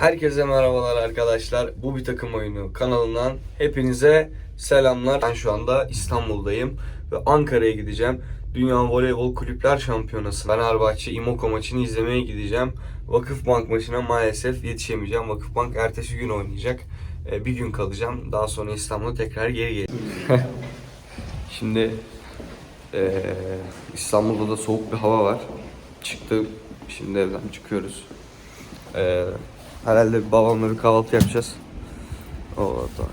Herkese merhabalar arkadaşlar. Bu bir takım oyunu kanalından hepinize selamlar. Ben şu anda İstanbul'dayım ve Ankara'ya gideceğim. Dünya Voleybol Kulüpler Şampiyonası Fenerbahçe İmoko maçını izlemeye gideceğim. Vakıfbank maçına maalesef yetişemeyeceğim. Vakıfbank ertesi gün oynayacak. Ee, bir gün kalacağım. Daha sonra İstanbul'a tekrar geri geleceğim. Şimdi ee, İstanbul'da da soğuk bir hava var. Çıktı. Şimdi evden çıkıyoruz. Ee, herhalde babamla bir kahvaltı yapacağız. Orada.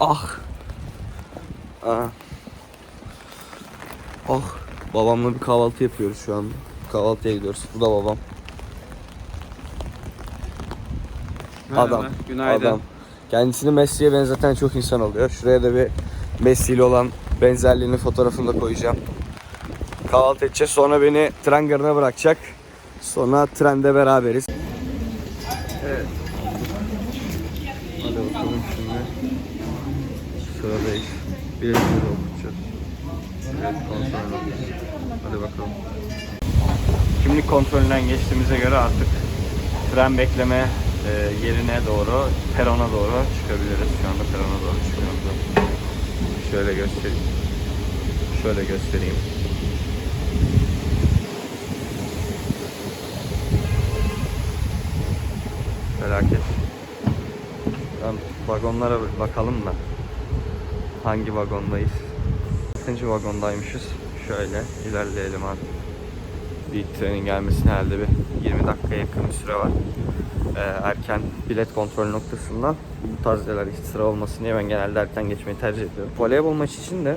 Ah. Ah. Ah. Babamla bir kahvaltı yapıyoruz şu anda. Kahvaltıya gidiyoruz. Bu da babam. Merhaba, Adam. Günaydın. Adam. Kendisini Messi'ye benzeten çok insan oluyor. Şuraya da bir Messi ile olan benzerliğini fotoğrafını da koyacağım. Kahvaltı edeceğiz. Sonra beni tren garına bırakacak. Sonra trende beraberiz. Evet. Hadi bakalım şimdi. Sıradayız. Biletleri okutacağız. Evet kontrol Hadi bakalım. Kimlik kontrolünden geçtiğimize göre artık tren bekleme e, yerine doğru, perona doğru çıkabiliriz. Şu anda perona doğru çıkıyoruz. Şöyle göstereyim. Şöyle göstereyim. Felaket. Ben vagonlara bakalım da. Hangi vagondayız? Kaçıncı vagondaymışız? Şöyle ilerleyelim abi. Bir trenin gelmesine herhalde bir 20 dakikaya yakın bir süre var. Ee, erken bilet kontrol noktasından bu tarz yerler hiç sıra olmasın diye ben genelde erken geçmeyi tercih ediyorum. Voleybol maçı için de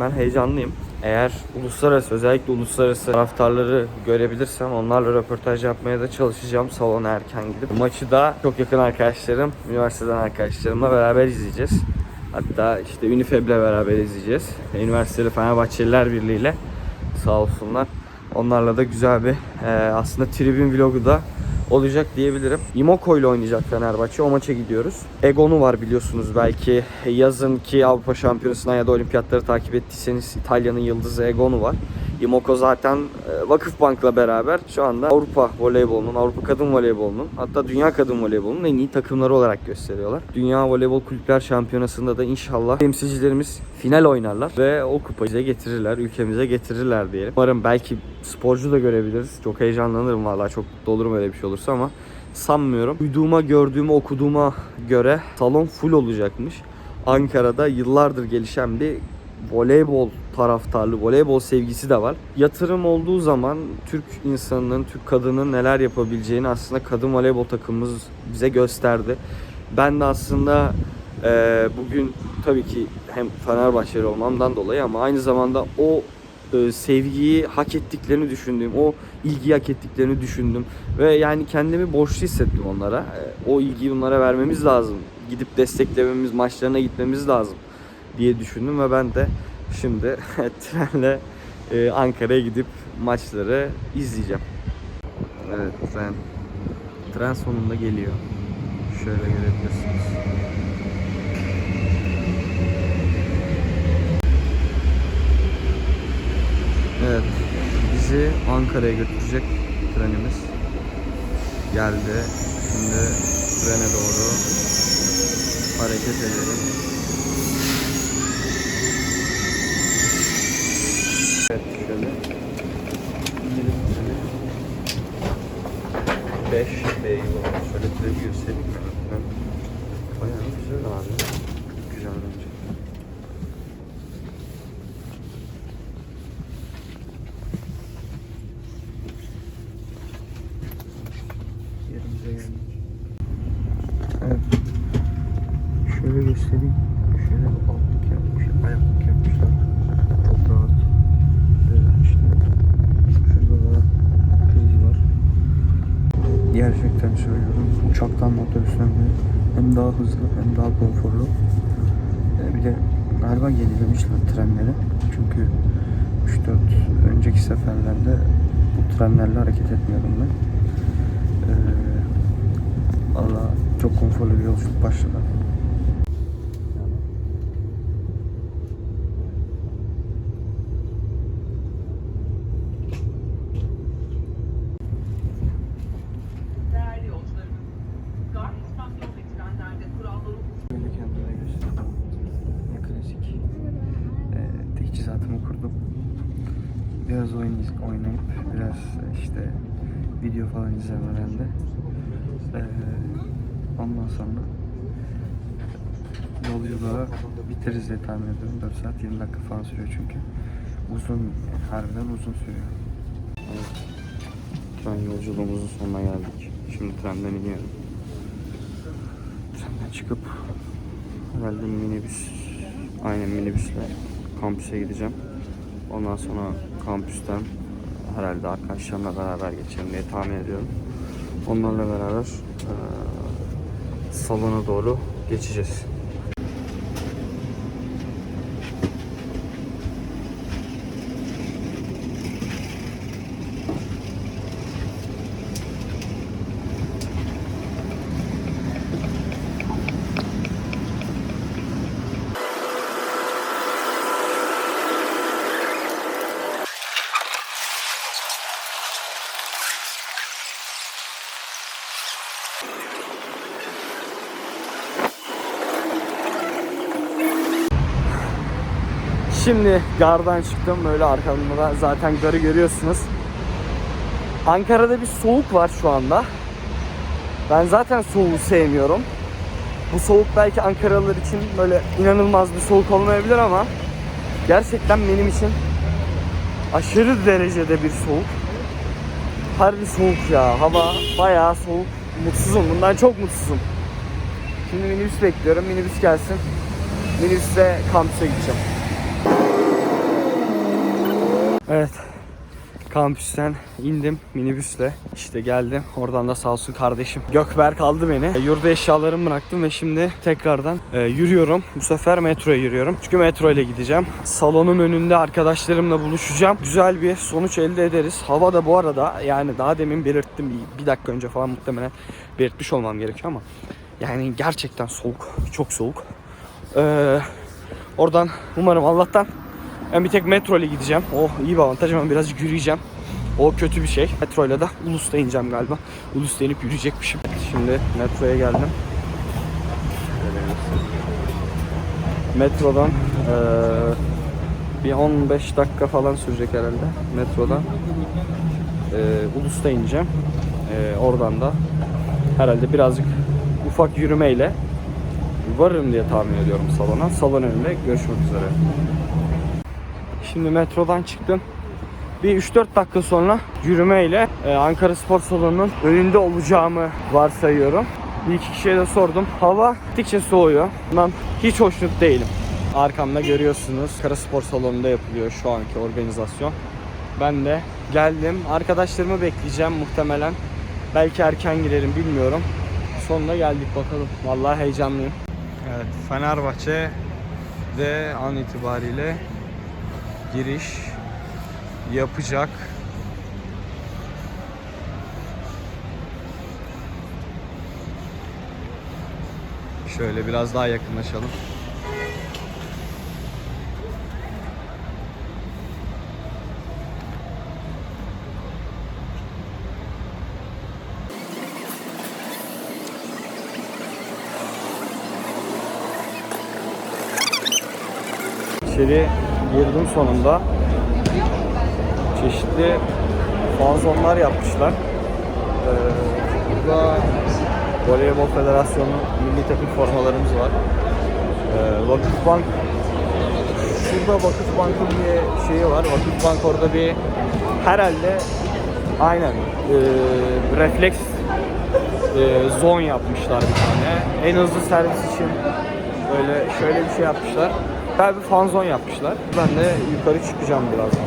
ben heyecanlıyım. Eğer uluslararası özellikle uluslararası taraftarları görebilirsem onlarla röportaj yapmaya da çalışacağım salona erken gidip. Maçı da çok yakın arkadaşlarım, üniversiteden arkadaşlarımla beraber izleyeceğiz. Hatta işte Unifeb'le beraber izleyeceğiz. Üniversiteli Fenerbahçeliler Birliği ile sağ olsunlar. Onlarla da güzel bir e, aslında tribün vlogu da olacak diyebilirim. Imoko ile oynayacak Fenerbahçe. O maça gidiyoruz. Egon'u var biliyorsunuz belki. Yazın ki Avrupa Şampiyonası'ndan ya da olimpiyatları takip ettiyseniz İtalya'nın yıldızı Egon'u var. Imoko zaten e, Vakıfbank'la beraber şu anda Avrupa voleybolunun, Avrupa kadın voleybolunun hatta dünya kadın voleybolunun en iyi takımları olarak gösteriyorlar. Dünya Voleybol Kulüpler Şampiyonası'nda da inşallah temsilcilerimiz final oynarlar ve o kupayı bize getirirler, ülkemize getirirler diyelim. Umarım belki sporcu da görebiliriz. Çok heyecanlanırım valla çok mutlu olurum öyle bir şey olursa ama sanmıyorum. Duyduğuma, gördüğüme, okuduğuma göre salon full olacakmış. Ankara'da yıllardır gelişen bir voleybol taraftarlığı, voleybol sevgisi de var. Yatırım olduğu zaman Türk insanının, Türk kadının neler yapabileceğini aslında kadın voleybol takımımız bize gösterdi. Ben de aslında e, bugün tabii ki hem Fenerbahçeli olmamdan dolayı ama aynı zamanda o e, sevgiyi hak ettiklerini düşündüğüm, o ilgiyi hak ettiklerini düşündüm ve yani kendimi borçlu hissettim onlara. E, o ilgiyi onlara vermemiz lazım. Gidip desteklememiz, maçlarına gitmemiz lazım diye düşündüm ve ben de şimdi trenle e, Ankara'ya gidip maçları izleyeceğim. Evet tren. Tren sonunda geliyor. Şöyle görebilirsiniz. Evet. Bizi Ankara'ya götürecek trenimiz geldi. Şimdi trene doğru hareket edelim. Evet şöyle. İnelim treni. 5 B'yi var. Şöyle treni göstereyim. Ben bayağı güzel abi. Güzel bence. Yerimize geldik. Evet. Şöyle göstereyim. Şöyle altlık yapmışlar, ayaklık yapmışlar. Çok rahat. Ve işte şurada da priz var. Gerçekten söylüyorum. Uçaktan otobüsten hem daha hızlı hem daha konforlu. Ee, bir de galiba yenilemişler trenleri. Çünkü 3-4 önceki seferlerde bu trenlerle hareket etmiyordum ben. Ee, Valla çok konforlu bir yolculuk başladı. Ondan sonra yolculuğu bitiririz diye tahmin ediyorum. 4 saat 20 dakika falan sürüyor çünkü. Uzun, harbiden uzun sürüyor. Evet. Tren yolculuğumuzun sonuna geldik. Şimdi trenden iniyorum. Trenden çıkıp herhalde minibüs, aynen minibüsle kampüse gideceğim. Ondan sonra kampüsten herhalde arkadaşlarımla beraber geçerim diye tahmin ediyorum. Onlarla beraber eee, salona doğru geçeceğiz. Şimdi gardan çıktım böyle arkamda da zaten garı görüyorsunuz. Ankara'da bir soğuk var şu anda. Ben zaten soğuğu sevmiyorum. Bu soğuk belki Ankaralılar için böyle inanılmaz bir soğuk olmayabilir ama gerçekten benim için aşırı derecede bir soğuk. Harbi soğuk ya. Hava bayağı soğuk. Mutsuzum. Bundan çok mutsuzum. Şimdi minibüs bekliyorum. Minibüs gelsin. Minibüsle kampüse gideceğim. Evet. Kampüsten indim minibüsle. İşte geldim. Oradan da sağ olsun kardeşim Gökberk aldı beni. E, Yurda eşyalarımı bıraktım ve şimdi tekrardan e, yürüyorum. Bu sefer metroya yürüyorum. Çünkü metro ile gideceğim. Salonun önünde arkadaşlarımla buluşacağım. Güzel bir sonuç elde ederiz. Hava da bu arada yani daha demin belirttim. Bir, bir dakika önce falan muhtemelen belirtmiş olmam gerekiyor ama yani gerçekten soğuk. Çok soğuk. Ee, oradan umarım Allah'tan ben bir tek metro ile gideceğim. Oh iyi bir avantaj ama birazcık yürüyeceğim. O kötü bir şey. Metro ile de Ulus'ta ineceğim galiba. Ulus'ta inip yürüyecekmişim. Şimdi metroya geldim. Metrodan eee, bir 15 dakika falan sürecek herhalde. Metrodan eee Ulus'ta ineceğim. Eee, oradan da herhalde birazcık ufak yürümeyle varırım diye tahmin ediyorum salona. Salon önünde görüşmek üzere. Şimdi metrodan çıktım. Bir 3-4 dakika sonra yürümeyle e, Ankara Spor Salonu'nun önünde olacağımı varsayıyorum. Bir iki kişiye de sordum. Hava gittikçe soğuyor. Bundan hiç hoşnut değilim. Arkamda görüyorsunuz. Ankara Spor Salonu'nda yapılıyor şu anki organizasyon. Ben de geldim. Arkadaşlarımı bekleyeceğim muhtemelen. Belki erken girerim bilmiyorum. Sonunda geldik bakalım. Vallahi heyecanlıyım. Evet Fenerbahçe de an itibariyle giriş yapacak. Şöyle biraz daha yakınlaşalım. İçeri girdim sonunda. Çeşitli fanzonlar yapmışlar. Ee, burada Voleybol Federasyonu milli takım formalarımız var. Ee, Vakıfbank Şurada Vakıfbank'ın bir şeyi var. Vakıfbank orada bir herhalde aynen e, refleks e, zon yapmışlar bir tane. En hızlı servis için böyle şöyle bir şey yapmışlar. Güzel bir fan zone yapmışlar. Ben de yukarı çıkacağım birazdan.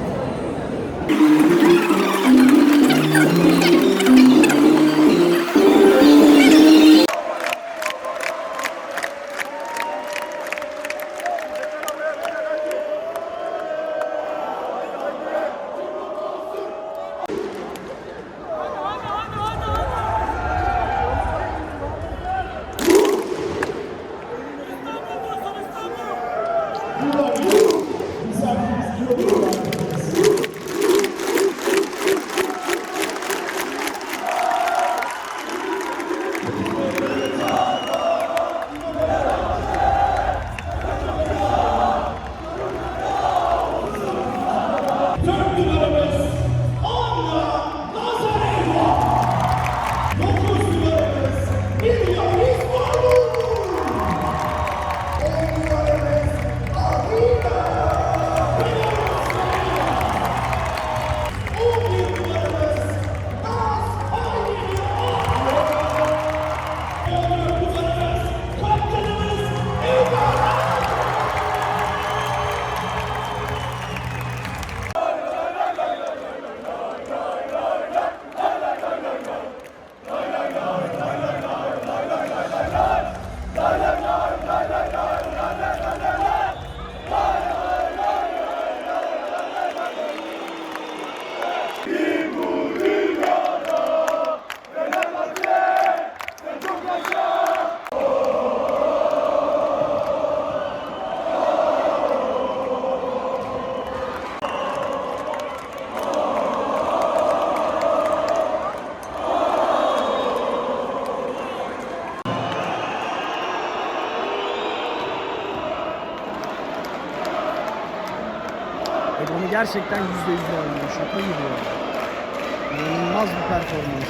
Gerçekten yüzde yüz oynuyor. Şaka gibi ya. İnanılmaz bir performans.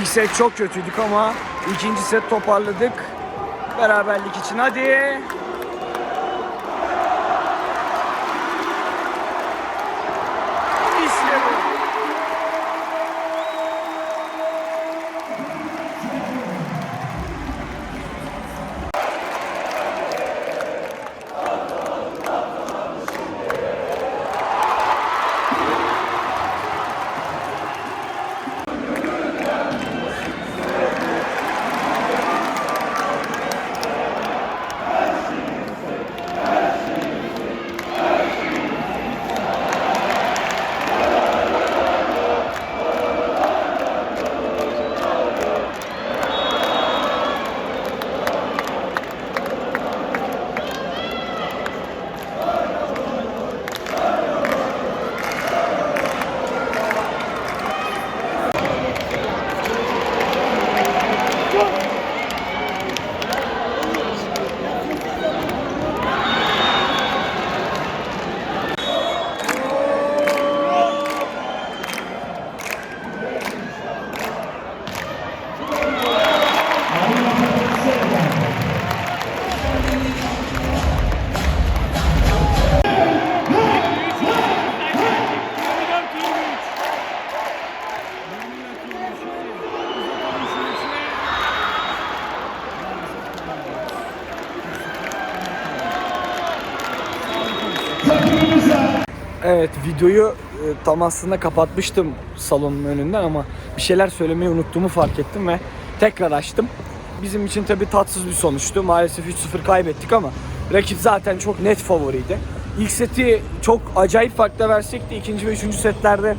İlk set çok kötüydük ama ikinci set toparladık. Beraberlik için hadi. Evet videoyu e, tam aslında kapatmıştım salonun önünden ama bir şeyler söylemeyi unuttuğumu fark ettim ve tekrar açtım. Bizim için tabii tatsız bir sonuçtu. Maalesef 3-0 kaybettik ama rakip zaten çok net favoriydi. İlk seti çok acayip farkla versek de ikinci ve üçüncü setlerde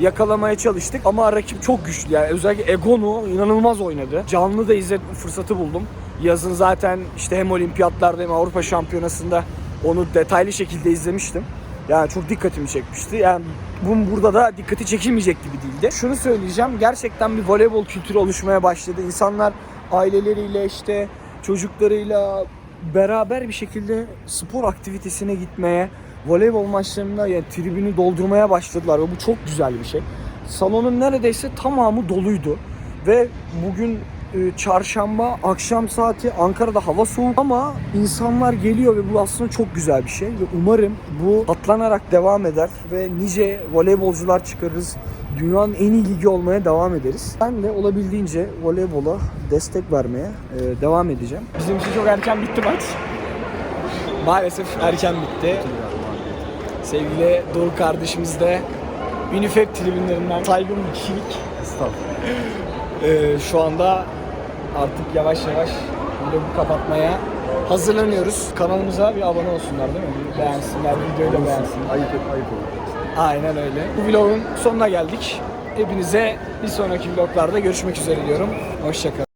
yakalamaya çalıştık ama rakip çok güçlü yani özellikle Egonu inanılmaz oynadı. Canlı da izletme fırsatı buldum. Yazın zaten işte hem olimpiyatlarda hem Avrupa Şampiyonası'nda onu detaylı şekilde izlemiştim. Yani çok dikkatimi çekmişti. Yani bunun burada da dikkati çekilmeyecek gibi değildi. Şunu söyleyeceğim. Gerçekten bir voleybol kültürü oluşmaya başladı. İnsanlar aileleriyle işte çocuklarıyla beraber bir şekilde spor aktivitesine gitmeye, voleybol maçlarında yani tribünü doldurmaya başladılar ve bu çok güzel bir şey. Salonun neredeyse tamamı doluydu ve bugün çarşamba akşam saati Ankara'da hava soğuk ama insanlar geliyor ve bu aslında çok güzel bir şey ve umarım bu atlanarak devam eder ve nice voleybolcular çıkarırız. Dünyanın en iyi ligi olmaya devam ederiz. Ben de olabildiğince voleybola destek vermeye e, devam edeceğim. Bizim için çok erken bitti maç. Maalesef erken bitti. Sevgili Doğu kardeşimiz de Unifep tribünlerinden saygın bir kişilik. Ee, şu anda artık yavaş yavaş vlogu kapatmaya hazırlanıyoruz. Kanalımıza bir abone olsunlar değil mi? Beğensinler, videoyu da beğensinler. Ayıp, ayıp olur. Aynen öyle. Bu vlogun sonuna geldik. Hepinize bir sonraki vloglarda görüşmek üzere diyorum. Hoşçakalın.